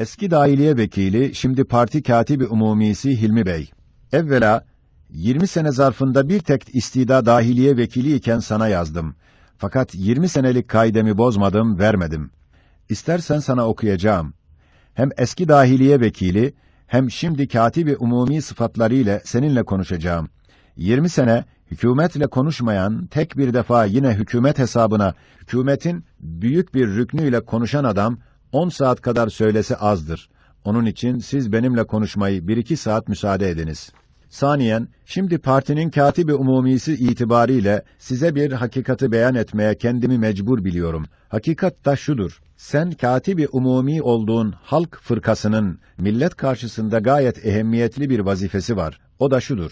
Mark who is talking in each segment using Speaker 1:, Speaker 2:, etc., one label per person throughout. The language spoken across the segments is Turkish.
Speaker 1: Eski dahiliye vekili, şimdi parti katibi umumisi Hilmi Bey. Evvela, 20 sene zarfında bir tek istida dahiliye vekili iken sana yazdım. Fakat 20 senelik kaidemi bozmadım, vermedim. İstersen sana okuyacağım. Hem eski dahiliye vekili, hem şimdi katibi umumi sıfatlarıyla seninle konuşacağım. 20 sene hükümetle konuşmayan, tek bir defa yine hükümet hesabına, hükümetin büyük bir rüknüyle konuşan adam, 10 saat kadar söylese azdır. Onun için siz benimle konuşmayı bir iki saat müsaade ediniz. Saniyen, şimdi partinin katibi umumisi itibariyle size bir hakikati beyan etmeye kendimi mecbur biliyorum. Hakikat da şudur. Sen katibi umumi olduğun halk fırkasının millet karşısında gayet ehemmiyetli bir vazifesi var. O da şudur.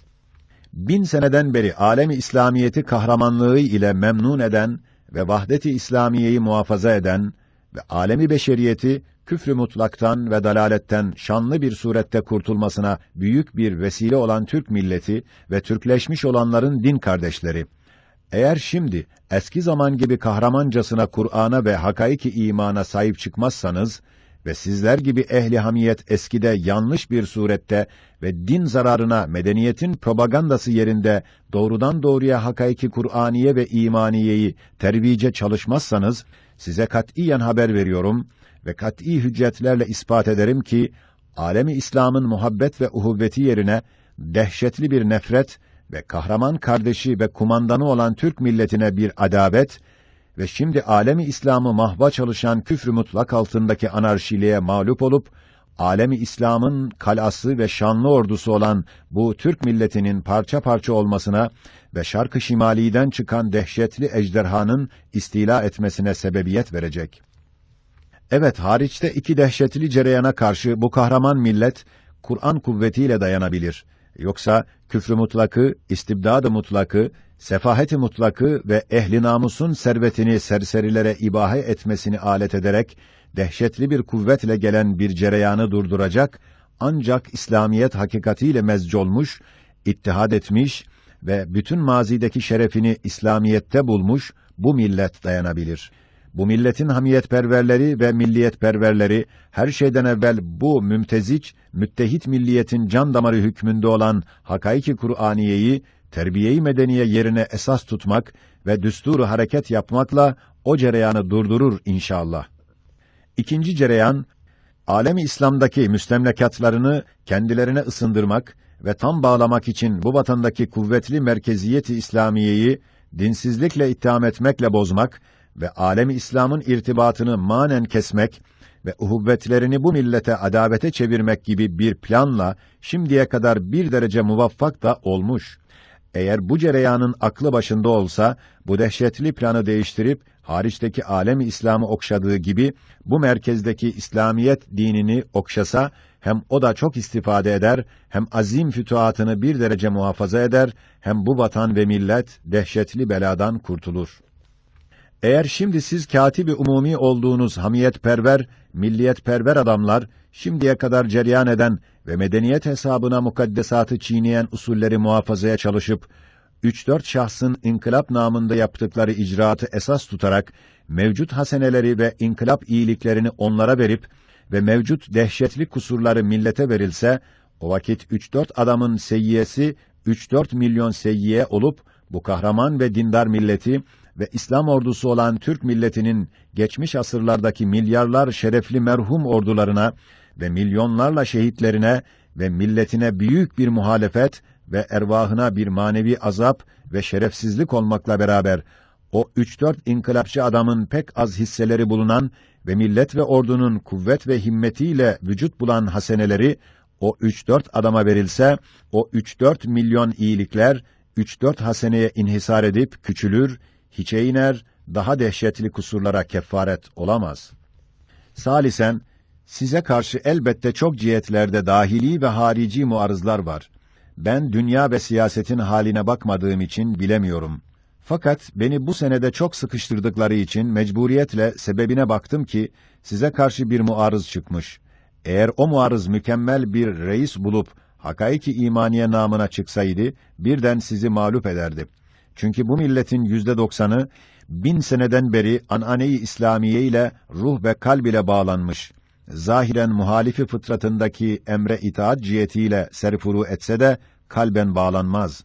Speaker 1: Bin seneden beri alemi İslamiyeti kahramanlığı ile memnun eden ve vahdet-i İslamiyeyi muhafaza eden ve alemi beşeriyeti küfrü mutlaktan ve dalaletten şanlı bir surette kurtulmasına büyük bir vesile olan Türk milleti ve Türkleşmiş olanların din kardeşleri. Eğer şimdi eski zaman gibi kahramancasına Kur'an'a ve hakaiki imana sahip çıkmazsanız ve sizler gibi ehli hamiyet eskide yanlış bir surette ve din zararına medeniyetin propagandası yerinde doğrudan doğruya hakaiki Kur'aniye ve imaniyeyi terbice çalışmazsanız size katiyen haber veriyorum ve kat'î hüccetlerle ispat ederim ki alemi İslam'ın muhabbet ve uhuvveti yerine dehşetli bir nefret ve kahraman kardeşi ve kumandanı olan Türk milletine bir adabet ve şimdi alemi İslam'ı mahva çalışan küfrü mutlak altındaki anarşiliğe mağlup olup alemi İslam'ın kalası ve şanlı ordusu olan bu Türk milletinin parça parça olmasına ve şarkı şimaliden çıkan dehşetli ejderhanın istila etmesine sebebiyet verecek. Evet, hariçte iki dehşetli cereyana karşı bu kahraman millet Kur'an kuvvetiyle dayanabilir. Yoksa küfrü mutlakı, istibdadı mutlakı, sefaheti mutlakı ve ehli namusun servetini serserilere ibahe etmesini alet ederek dehşetli bir kuvvetle gelen bir cereyanı durduracak ancak İslamiyet hakikatiyle mezcolmuş, ittihad etmiş ve bütün mazideki şerefini İslamiyette bulmuş bu millet dayanabilir. Bu milletin hamiyetperverleri ve milliyetperverleri her şeyden evvel bu mümteziç, müttehit milliyetin can damarı hükmünde olan hakaiki Kur'aniyeyi terbiyeyi medeniye yerine esas tutmak ve düsturu hareket yapmakla o cereyanı durdurur inşallah. İkinci cereyan, alemi İslam'daki müstemlekatlarını kendilerine ısındırmak ve tam bağlamak için bu vatandaki kuvvetli merkeziyeti İslamiyeyi dinsizlikle itham etmekle bozmak ve alemi İslam'ın irtibatını manen kesmek ve uhuvvetlerini bu millete adavete çevirmek gibi bir planla şimdiye kadar bir derece muvaffak da olmuş. Eğer bu cereyanın aklı başında olsa, bu dehşetli planı değiştirip, hariçteki alemi İslam'ı okşadığı gibi, bu merkezdeki İslamiyet dinini okşasa, hem o da çok istifade eder, hem azim fütuhatını bir derece muhafaza eder, hem bu vatan ve millet dehşetli beladan kurtulur. Eğer şimdi siz katibi umumi olduğunuz hamiyetperver, milliyetperver adamlar, şimdiye kadar cereyan eden ve medeniyet hesabına mukaddesatı çiğneyen usulleri muhafazaya çalışıp, üç dört şahsın inkılap namında yaptıkları icraatı esas tutarak, mevcut haseneleri ve inkılap iyiliklerini onlara verip ve mevcut dehşetli kusurları millete verilse, o vakit üç dört adamın seyyiyesi, üç dört milyon seyyiye olup, bu kahraman ve dindar milleti ve İslam ordusu olan Türk milletinin geçmiş asırlardaki milyarlar şerefli merhum ordularına ve milyonlarla şehitlerine ve milletine büyük bir muhalefet ve ervahına bir manevi azap ve şerefsizlik olmakla beraber o üç dört inkılapçı adamın pek az hisseleri bulunan ve millet ve ordunun kuvvet ve himmetiyle vücut bulan haseneleri o üç dört adama verilse o üç dört milyon iyilikler üç dört haseneye inhisar edip küçülür, hiçe iner, daha dehşetli kusurlara kefaret olamaz. Salisen, size karşı elbette çok cihetlerde dahili ve harici muarızlar var. Ben dünya ve siyasetin haline bakmadığım için bilemiyorum. Fakat beni bu senede çok sıkıştırdıkları için mecburiyetle sebebine baktım ki size karşı bir muarız çıkmış. Eğer o muarız mükemmel bir reis bulup hakaiki imaniye namına çıksaydı birden sizi mağlup ederdi. Çünkü bu milletin yüzde doksanı bin seneden beri anane-i İslamiye ile ruh ve kalb ile bağlanmış. Zahiren muhalifi fıtratındaki emre itaat cihetiyle serfuru etse de kalben bağlanmaz.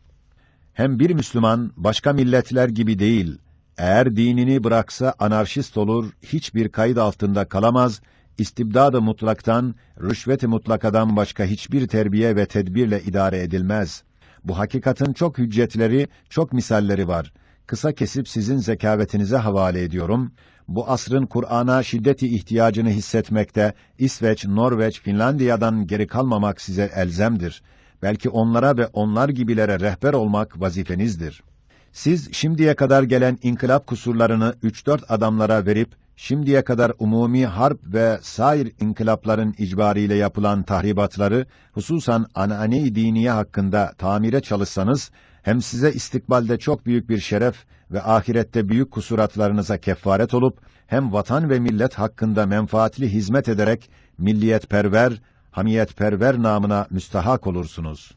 Speaker 1: Hem bir Müslüman başka milletler gibi değil, eğer dinini bıraksa anarşist olur, hiçbir kayıt altında kalamaz, istibdad-ı mutlaktan, rüşvet-i mutlakadan başka hiçbir terbiye ve tedbirle idare edilmez. Bu hakikatin çok hüccetleri, çok misalleri var. Kısa kesip sizin zekavetinize havale ediyorum. Bu asrın Kur'an'a şiddeti ihtiyacını hissetmekte, İsveç, Norveç, Finlandiya'dan geri kalmamak size elzemdir. Belki onlara ve onlar gibilere rehber olmak vazifenizdir. Siz şimdiye kadar gelen inkılap kusurlarını üç dört adamlara verip, şimdiye kadar umumi harp ve sair inkılapların icbariyle yapılan tahribatları, hususan anane-i diniye hakkında tamire çalışsanız, hem size istikbalde çok büyük bir şeref ve ahirette büyük kusuratlarınıza kefaret olup, hem vatan ve millet hakkında menfaatli hizmet ederek, milliyetperver, hamiyetperver namına müstahak olursunuz.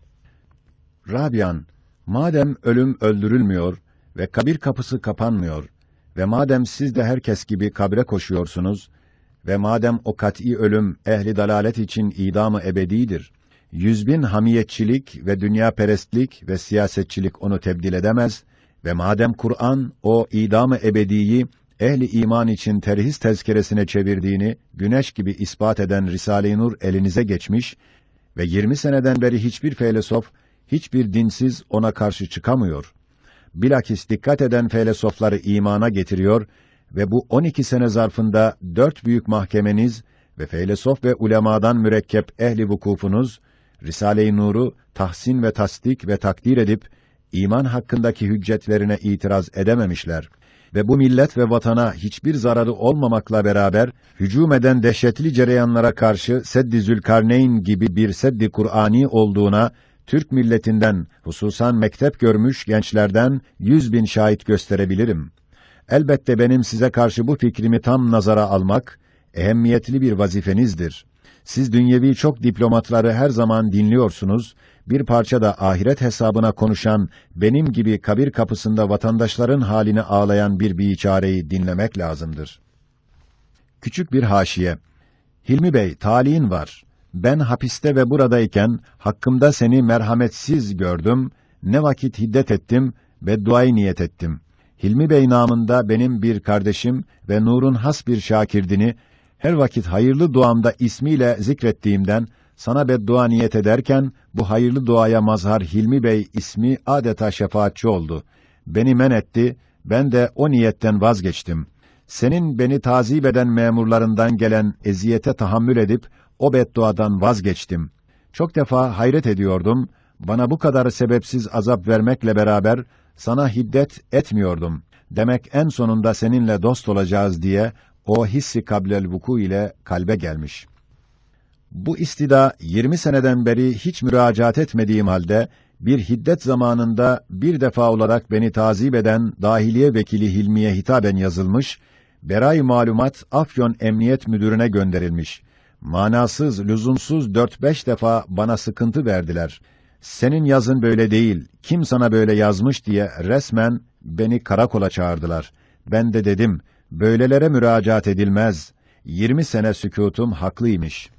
Speaker 1: Rabian, madem ölüm öldürülmüyor ve kabir kapısı kapanmıyor ve madem siz de herkes gibi kabre koşuyorsunuz ve madem o kat'î ölüm ehli dalalet için idamı ebedidir, yüzbin hamiyetçilik ve dünya perestlik ve siyasetçilik onu tebdil edemez ve madem Kur'an o idamı ebediyi ehli iman için terhis tezkeresine çevirdiğini güneş gibi ispat eden Risale-i Nur elinize geçmiş ve 20 seneden beri hiçbir feylesof, hiçbir dinsiz ona karşı çıkamıyor. Bilakis dikkat eden feylesofları imana getiriyor ve bu 12 sene zarfında dört büyük mahkemeniz ve feylesof ve ulemadan mürekkep ehli vukufunuz, Risale-i Nur'u tahsin ve tasdik ve takdir edip, iman hakkındaki hüccetlerine itiraz edememişler ve bu millet ve vatana hiçbir zararı olmamakla beraber hücum eden dehşetli cereyanlara karşı Seddi Zülkarneyn gibi bir Seddi Kur'ani olduğuna Türk milletinden hususan mektep görmüş gençlerden yüz bin şahit gösterebilirim. Elbette benim size karşı bu fikrimi tam nazara almak ehemmiyetli bir vazifenizdir. Siz dünyevi çok diplomatları her zaman dinliyorsunuz, bir parça da ahiret hesabına konuşan, benim gibi kabir kapısında vatandaşların halini ağlayan bir biçareyi dinlemek lazımdır. Küçük bir haşiye. Hilmi Bey, talihin var. Ben hapiste ve buradayken, hakkımda seni merhametsiz gördüm, ne vakit hiddet ettim ve duayı niyet ettim. Hilmi Bey namında benim bir kardeşim ve Nur'un has bir şakirdini, her vakit hayırlı duamda ismiyle zikrettiğimden, sana beddua niyet ederken, bu hayırlı duaya mazhar Hilmi Bey ismi adeta şefaatçi oldu. Beni men etti, ben de o niyetten vazgeçtim. Senin beni tazip eden memurlarından gelen eziyete tahammül edip, o bedduadan vazgeçtim. Çok defa hayret ediyordum, bana bu kadar sebepsiz azap vermekle beraber, sana hiddet etmiyordum. Demek en sonunda seninle dost olacağız diye, o hissi kablel vuku ile kalbe gelmiş. Bu istida 20 seneden beri hiç müracaat etmediğim halde bir hiddet zamanında bir defa olarak beni tazip eden dahiliye vekili Hilmiye hitaben yazılmış, Beray malumat Afyon Emniyet Müdürüne gönderilmiş. Manasız, lüzumsuz dört beş defa bana sıkıntı verdiler. Senin yazın böyle değil, kim sana böyle yazmış diye resmen beni karakola çağırdılar. Ben de dedim, böylelere müracaat edilmez. 20 sene sükutum haklıymış.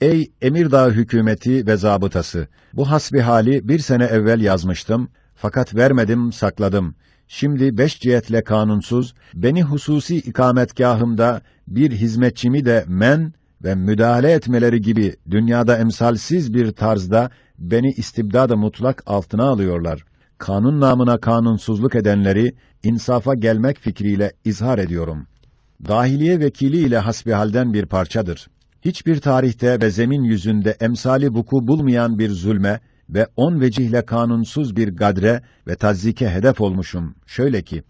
Speaker 1: Ey Emirdağ hükümeti ve zabıtası! Bu hasbihali bir sene evvel yazmıştım, fakat vermedim, sakladım. Şimdi beş cihetle kanunsuz, beni hususi ikametgahımda bir hizmetçimi de men ve müdahale etmeleri gibi dünyada emsalsiz bir tarzda beni istibdada mutlak altına alıyorlar. Kanun namına kanunsuzluk edenleri insafa gelmek fikriyle izhar ediyorum. Dahiliye vekili ile hasbihalden bir parçadır. Hiçbir tarihte ve zemin yüzünde emsali vuku bulmayan bir zulme ve on vecihle kanunsuz bir gadre ve tazzike hedef olmuşum. Şöyle ki,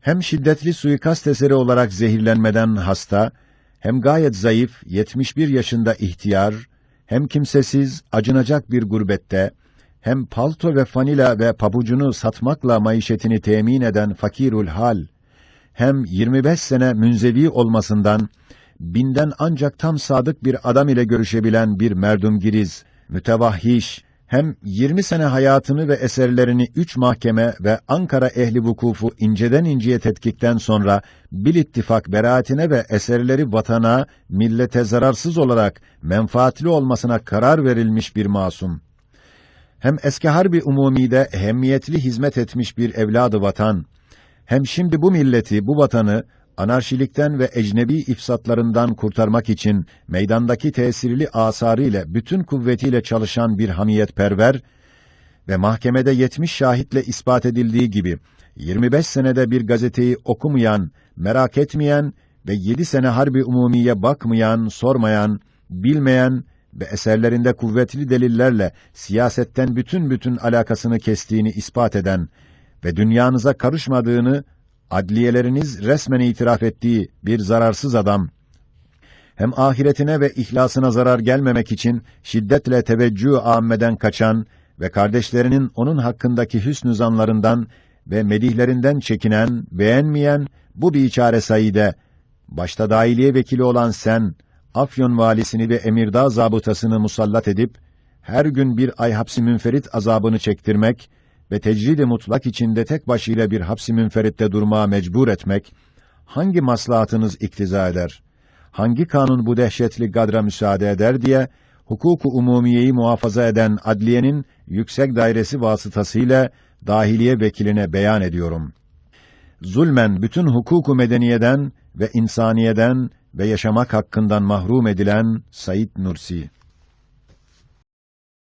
Speaker 1: hem şiddetli suikast eseri olarak zehirlenmeden hasta, hem gayet zayıf, 71 yaşında ihtiyar, hem kimsesiz, acınacak bir gurbette, hem palto ve fanila ve pabucunu satmakla maişetini temin eden fakirul hal, hem 25 sene münzevi olmasından, binden ancak tam sadık bir adam ile görüşebilen bir merdumgiriz, mütevahhiş, hem 20 sene hayatını ve eserlerini üç mahkeme ve Ankara ehli vukufu inceden inceye tetkikten sonra bil ittifak beraatine ve eserleri vatana, millete zararsız olarak menfaatli olmasına karar verilmiş bir masum. Hem eski harbi umumide ehemmiyetli hizmet etmiş bir evladı vatan, hem şimdi bu milleti, bu vatanı anarşilikten ve ecnebi ifsatlarından kurtarmak için meydandaki tesirli asarı ile bütün kuvvetiyle çalışan bir hamiyetperver ve mahkemede 70 şahitle ispat edildiği gibi 25 senede bir gazeteyi okumayan, merak etmeyen ve 7 sene harbi umumiye bakmayan, sormayan, bilmeyen ve eserlerinde kuvvetli delillerle siyasetten bütün bütün alakasını kestiğini ispat eden ve dünyanıza karışmadığını adliyeleriniz resmen itiraf ettiği bir zararsız adam, hem ahiretine ve ihlasına zarar gelmemek için şiddetle teveccüh âmmeden kaçan ve kardeşlerinin onun hakkındaki hüsnü zanlarından ve medihlerinden çekinen, beğenmeyen bu biçare Said'e, başta dahiliye vekili olan sen, Afyon valisini ve Emirdağ zabıtasını musallat edip, her gün bir ay hapsi münferit azabını çektirmek ve tecrid-i mutlak içinde tek başıyla bir hapsi münferitte durmaya mecbur etmek, hangi maslahatınız iktiza eder? Hangi kanun bu dehşetli gadra müsaade eder diye, hukuku umumiyeyi muhafaza eden adliyenin yüksek dairesi vasıtasıyla dahiliye vekiline beyan ediyorum. Zulmen bütün hukuku medeniyeden ve insaniyeden ve yaşamak hakkından mahrum edilen Said Nursi